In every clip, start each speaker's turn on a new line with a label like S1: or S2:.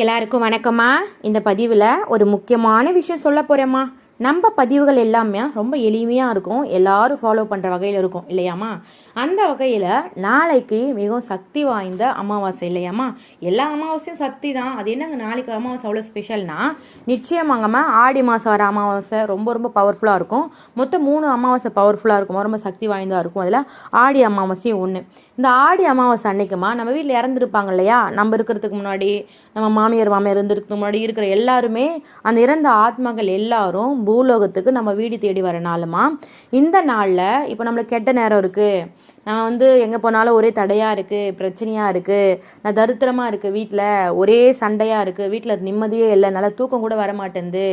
S1: எல்லாருக்கும் வணக்கம்மா. இந்த பதிவில் ஒரு முக்கியமான விஷயம் சொல்ல போகிறேம்மா நம்ம பதிவுகள் எல்லாமே ரொம்ப எளிமையாக இருக்கும். எல்லாரும் ஃபாலோ பண்ணுற வகையில் இருக்கும் இல்லையாம்மா? அந்த வகையில் நாளைக்கு மிகவும் சக்தி வாய்ந்த அமாவாசை இல்லையாம்மா? எல்லா அமாவாசையும் சக்தி தான். அது என்னங்க நாளைக்கு அமாவாசை அவ்வளோ ஸ்பெஷல்னா நிச்சயமாங்கம்மா ஆடி மாதம் வர அமாவாசை ரொம்ப ரொம்ப பவர்ஃபுல்லாக இருக்கும். மொத்தம் மூணு அமாவாசை பவர்ஃபுல்லாக இருக்கும். ரொம்ப சக்தி வாய்ந்ததாக இருக்கும். அதில் ஆடி அமாவாசையும் ஒன்று இந்த ஆடி அமாவாசை அன்னைக்குமா நம்ம வீட்டில் இறந்துருப்பாங்க இல்லையா? நம்ம இருக்கிறதுக்கு முன்னாடி நம்ம மாமியார் மாமியார் இருந்துருக்கு முன்னாடி இருக்கிற எல்லாருமே அந்த இறந்த ஆத்மாக்கள் எல்லாரும் பூலோகத்துக்கு நம்ம வீடு தேடி வர நாளுமா? இந்த நாளில் இப்போ நம்மளுக்கு கெட்ட நேரம் இருக்குது நான் வந்து எங்கே போனாலும் ஒரே தடையாக இருக்குது பிரச்சனையாக இருக்குது நான் தரித்திரமாக இருக்குது வீட்டில் ஒரே சண்டையாக இருக்குது வீட்டில் நிம்மதியே இல்லை நல்லா தூக்கம் கூட வர மாட்டேங்குது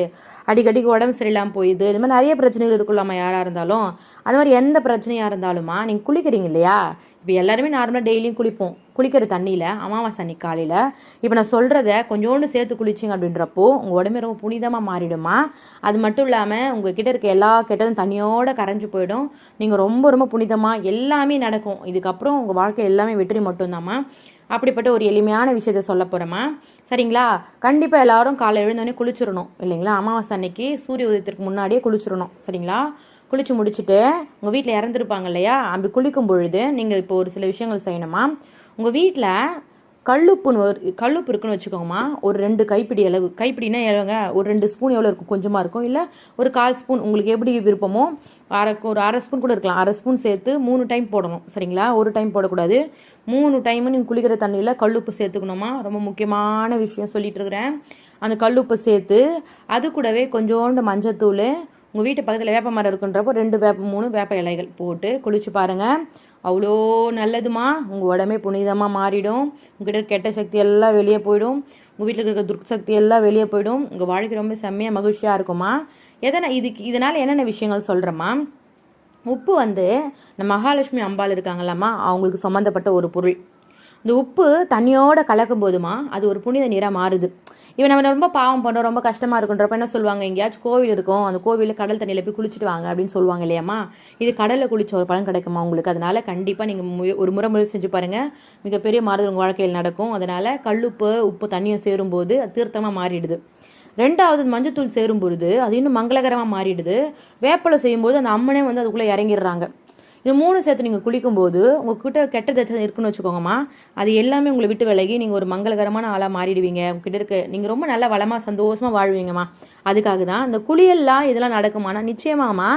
S1: அடிக்கடிக்கு உடம்பு சரியில்லாமல் போயிடுது. இது மாதிரி நிறைய பிரச்சனைகள் இருக்குல்லாமா யாராக இருந்தாலும்? அது மாதிரி எந்த பிரச்சனையாக இருந்தாலுமா நீங்கள் குளிக்கிறீங்க இல்லையா? இப்போ எல்லாருமே நார்மலாக டெய்லியும் குளிப்போம். குளிக்கிற தண்ணியில் அமாவாசை அன்னைக்கு காலையில். இப்போ நான் சொல்கிறத கொஞ்சோண்டு சேர்த்து குளிச்சிங்க அப்படின்றப்போ உங்கள் உடம்பு ரொம்ப புனிதமாக மாறிடுமா? அது மட்டும் இல்லாமல் உங்கள் கிட்ட இருக்க எல்லா கெட்டதும் தண்ணியோடு கரைஞ்சு போயிடும். நீங்கள் ரொம்ப ரொம்ப புனிதமாக எல்லாமே நடக்கும். இதுக்கப்புறம் உங்கள் வாழ்க்கை எல்லாமே வெற்றி மட்டும்தாம்மா. அப்படிப்பட்ட ஒரு எளிமையான விஷயத்த சொல்ல போகிறோமா சரிங்களா? கண்டிப்பாக எல்லாரும் காலை எழுந்தோடனே குளிச்சிடணும் இல்லைங்களா? அமாவாசை அன்னைக்கு சூரிய உதயத்திற்கு முன்னாடியே குளிச்சிடணும். சரிங்களா? குளித்து முடிச்சுட்டு உங்கள் வீட்டில் இறந்துருப்பாங்க இல்லையா? அப்படி குளிக்கும் பொழுது நீங்கள் இப்போ ஒரு சில விஷயங்கள் செய்யணுமா? உங்கள் வீட்டில் கல்லுப்புன்னு ஒரு கல்லுப்பு இருக்குன்னு வச்சுக்கோங்கம்மா. ஒரு ரெண்டு கைப்பிடி அளவு. கைப்பிடினா எவ்வளோங்க ஒரு ரெண்டு ஸ்பூன் எவ்வளோ இருக்கும்? கொஞ்சமாக இருக்கும். இல்லை ஒரு கால் ஸ்பூன் உங்களுக்கு எப்படி விருப்பமோ அரை ஒரு அரை ஸ்பூன் கூட இருக்கலாம். அரை ஸ்பூன் சேர்த்து மூணு டைம் போடணும். சரிங்களா? ஒரு டைம் போடக்கூடாது. மூணு டைமு நீங்கள் குளிக்கிற தண்ணியில் கல்லுப்பு சேர்த்துக்கணுமா? ரொம்ப முக்கியமான விஷயம் சொல்லிட்டு இருக்கிறேன். அந்த கல்லுப்பு சேர்த்து அது கூடவே கொஞ்சோண்டு மஞ்சத்தூள் உங்கள் வீட்டு பக்கத்தில் வேப்ப மரம் இருக்குன்றப்போ ரெண்டு வேப்ப மூணு வேப்ப இலைகள் போட்டு குளிச்சு பாருங்கள் அவ்வளோ நல்லதுமா? உங்கள் உடம்பே புனிதமாக மாறிடும். உங்ககிட்ட கெட்ட சக்தி எல்லாம் வெளியே போயிடும். உங்கள் வீட்டில் இருக்கிற துர்சக்தி எல்லாம் வெளியே போயிடும். உங்கள் வாழ்க்கை ரொம்ப செம்மையாக மகிழ்ச்சியாக இருக்குமா? எதனா இதுக்கு இதனால் என்னென்ன விஷயங்கள் சொல்கிறேம்மா உப்பு வந்து நம்ம மகாலட்சுமி அம்பாள் இருக்காங்களாம்மா அவங்களுக்கு சம்மந்தப்பட்ட ஒரு பொருள். இந்த உப்பு தண்ணியோட கலக்கும் போதுமா அது ஒரு புனித நீராக மாறுது. இவன் நம்ம ரொம்ப பாவம் பண்ணுறோம் ரொம்ப கஷ்டமாக இருக்குன்றப்ப என்ன சொல்லுவாங்க? எங்கேயாச்சும் கோவில் இருக்கும். அந்த கோவிலில் கடல் தண்ணியில் போய் குளிச்சுட்டு வாங்க அப்படின்னு சொல்லுவாங்க இல்லையாம்மா? இது கடலில் குளிச்ச ஒரு பலன் கிடைக்குமா உங்களுக்கு? அதனால கண்டிப்பாக நீங்கள் ஒரு முறை முயற்சி செஞ்சு பாருங்கள் மிகப்பெரிய மாறுதல் உங்கள் வாழ்க்கையில் நடக்கும். அதனால் கல்லுப்பு உப்பு தண்ணியும் சேரும்போது அது தீர்த்தமாக மாறிடுது. ரெண்டாவது மஞ்சத்தூள் சேரும் பொழுது அது இன்னும் மங்களகரமாக மாறிடுது. வேப்பலை செய்யும்போது அந்த அம்மனே வந்து அதுக்குள்ளே இறங்கிடுறாங்க. இது மூணு சேர்த்து நீங்கள் குளிக்கும்போது உங்ககிட்ட கெட்ட தச்சம் இருக்குன்னு வச்சுக்கோங்கம்மா. அது எல்லாமே உங்களை விட்டு விலகி நீங்கள் ஒரு மங்களகரமான ஆளாக மாறிடுவீங்க. உங்ககிட்ட இருக்க நீங்கள் ரொம்ப நல்ல வளமாக சந்தோஷமாக வாழ்வீங்கம்மா. அதுக்காக தான் இந்த குளியல்லாம் இதெல்லாம் நடக்குமானா நிச்சயமாம்மா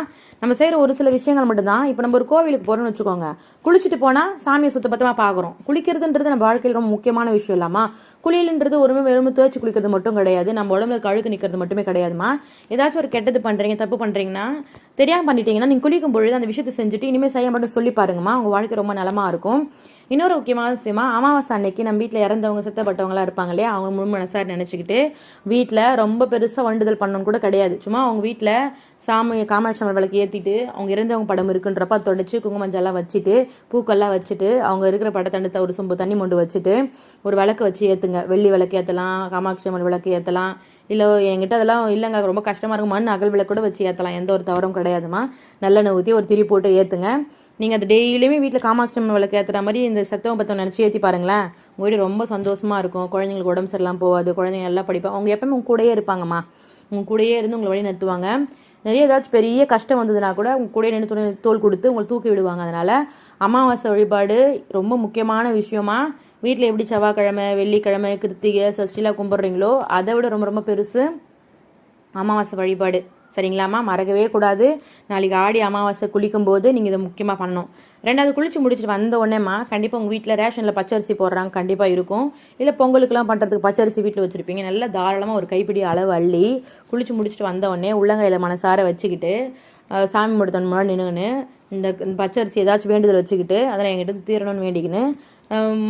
S1: நம்ம செய்கிற ஒரு சில விஷயங்கள் மட்டும்தான். இப்போ நம்ம ஒரு கோவிலுக்கு போகிறோம்னு வச்சுக்கோங்க. குளிச்சுட்டு போனால் சாமியை சுத்தபத்தமாக பார்க்குறோம் குளிக்கிறதுன்றது நம்ம வாழ்க்கையில் ரொம்ப முக்கியமான விஷயம் இல்லாமா குளியல்ன்றது ஒருமே வெறும் துவைச்சு குளிக்கிறது மட்டும் கிடையாது. நம்ம உடம்புல இருக்க அழுக்கு நிற்கிறது மட்டுமே கிடையாதுமா ஏதாச்சும் ஒரு கெட்டது பண்ணுறீங்க தப்பு பண்ணுறீங்கன்னா தெரியாமல் பண்ணிட்டீங்கன்னா நீங்கள் குளிக்கும் பொழுது அந்த விஷயத்தை செஞ்சுட்டு இனிமேல் செய்ய மட்டும் சொல்லி பாருங்கம்மா. உங்கள் வாழ்க்கை ரொம்ப நலமாக இருக்கும். இன்னொரு முக்கியமான விஷயமா அமாவாசை அன்னைக்கு நம்ம வீட்டில் இறந்தவங்க செத்தப்பட்டவங்களாம் இருப்பாங்க இல்லையா? அவங்க முழு மனசாக நினச்சிக்கிட்டு வீட்டில் ரொம்ப பெருசாக வண்டுதல் பண்ணணும் கூட கிடையாது. சும்மா அவங்க வீட்டில் சாமி காமாட்சி அம்மன் விளக்கு ஏற்றிட்டு அவங்க இறந்தவங்க படம் இருக்குன்றப்ப அதை தொடச்சி குங்குமஞ்செல்லாம் வச்சுட்டு பூக்கள்லாம் வச்சுட்டு அவங்க இருக்கிற படத்தண்டத்தை ஒரு சொம்பு தண்ணி மொண்டு வச்சுட்டு ஒரு விளக்கு வச்சு ஏற்றுங்க வெள்ளி விளக்கு ஏற்றலாம் காமாட்சி அம்மன் விளக்கு ஏற்றலாம் இல்லை என்கிட்ட அதெல்லாம் இல்லைங்க. ரொம்ப கஷ்டமாக இருக்கும். மண் அகல் விளக்கு கூட வச்சு ஏற்றலாம் எந்த ஒரு தவறும் கிடையாதுமா நல்லெண்ணெய் ஊற்றி ஒரு திரி போட்டு ஏற்றுங்க நீங்கள் அது டெய்லியுமே வீட்டில் காமாட்சி அம்மன் விளக்கு ஏற்றுற மாதிரி இந்த சத்தம் பத்தம் நினச்சி ஏற்றி பாருங்களேன். உங்கள் வீடு ரொம்ப சந்தோஷமாக இருக்கும். குழந்தைங்களுக்கு உடம்பு சரியில்லாமல் போகாது. குழந்தைங்க நல்லா படிப்பாங்க அவங்க எப்பவுமே உங்க கூடயே இருப்பாங்கம்மா. உங்கள் கூடயே இருந்து உங்களை வழி நடத்துவாங்க. நிறைய ஏதாச்சும் பெரிய கஷ்டம் வந்ததுன்னா கூட உங்கள் கூட நின்று துணை தோல் கொடுத்து உங்களை தூக்கி விடுவாங்க அதனால் அமாவாசை வழிபாடு ரொம்ப முக்கியமான விஷயமா. வீட்டில் எப்படி செவ்வாய்க்கிழமை வெள்ளிக்கிழமை கிருத்திகை சஷ்டிலாம் கும்பிட்றீங்களோ அதை விட ரொம்ப ரொம்ப பெருசு அமாவாசை வழிபாடு. சரிங்களாம்மா? மறக்கவே கூடாது. நாளைக்கு ஆடி அமாவாசை குளிக்கும் போது நீங்கள் இதை முக்கியமாக பண்ணணும். ரெண்டாவது குளிச்சு முடிச்சுட்டு வந்த உடனேம்மா கண்டிப்பாக உங்கள் வீட்டில் ரேஷனில் பச்சரிசி போடுறாங்க கண்டிப்பாக இருக்கும். இல்லை பொங்கலுக்குலாம் பண்ணுறதுக்கு பச்சரிசி வீட்டில் வச்சுருப்பீங்க. நல்லா தாராளமாக ஒரு கைப்பிடி அளவு அள்ளி குளிச்சு முடிச்சுட்டு வந்த உடனே உள்ளங்கையில் மனசார வச்சுக்கிட்டு சாமி முடித்தன் முன்னாடி நின்றுன்னு இந்த பச்சரிசி ஏதாச்சும் வேண்டுதல் வச்சுக்கிட்டு அதெல்லாம் என்கிட்ட தீரணும்னு வேண்டிக்கின்னு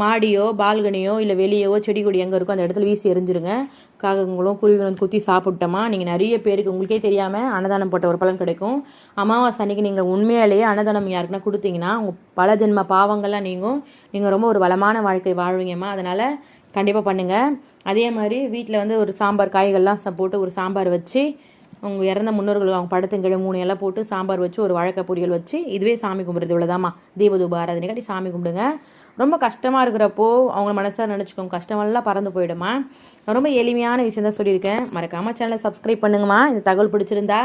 S1: மாடியோ பால்கனியோ இல்லை வெளியவோ செடி கொடி எங்கே இருக்கோ அந்த இடத்துல வீசி எரிஞ்சிருங்க. காகங்களும் குருவிகளும் குத்தி சாப்பிட்டோமா? நீங்கள் நிறைய பேருக்கு உங்களுக்கே தெரியாமல் அன்னதானம் போட்ட ஒரு பலன் கிடைக்கும். அமாவாசை அன்னைக்கு நீங்கள் உண்மையாலேயே அன்னதானம் யாருக்குன்னா கொடுத்தீங்கன்னா உங்கள் பல ஜென்ம பாவங்கள்லாம் நீங்கும். நீங்கள் ரொம்ப ஒரு வளமான வாழ்க்கை வாழ்வீங்கம்மா. அதனால் கண்டிப்பாக பண்ணுங்கள் அதே மாதிரி வீட்டில் வந்து ஒரு சாம்பார் காய்கள்லாம் ச- போட்டு ஒரு சாம்பார் வச்சு அவங்க இறந்த முன்னோர்கள் அவங்க படத்துங்கிழ மூணு எல்லாம் போட்டு சாம்பார் வச்சு ஒரு வழக்க பொரியல் வச்சு இதுவே சாமி கும்பிட்றது இவ்வளோதாம்மா தீபதூப ஆராதனை காட்டி சாமி கும்பிடுங்க. ரொம்ப கஷ்டமாக இருக்கிறப்போ அவங்க மனசாக நினச்சிக்கோங்க. கஷ்டமெல்லாம் பறந்து போயிடுமா. நான் ரொம்ப எளிமையான விஷயம் தான் சொல்லியிருக்கேன். மறக்காமல் சேனலை சப்ஸ்கிரைப் பண்ணுங்கம்மா. இந்த தகவல் பிடிச்சிருந்தா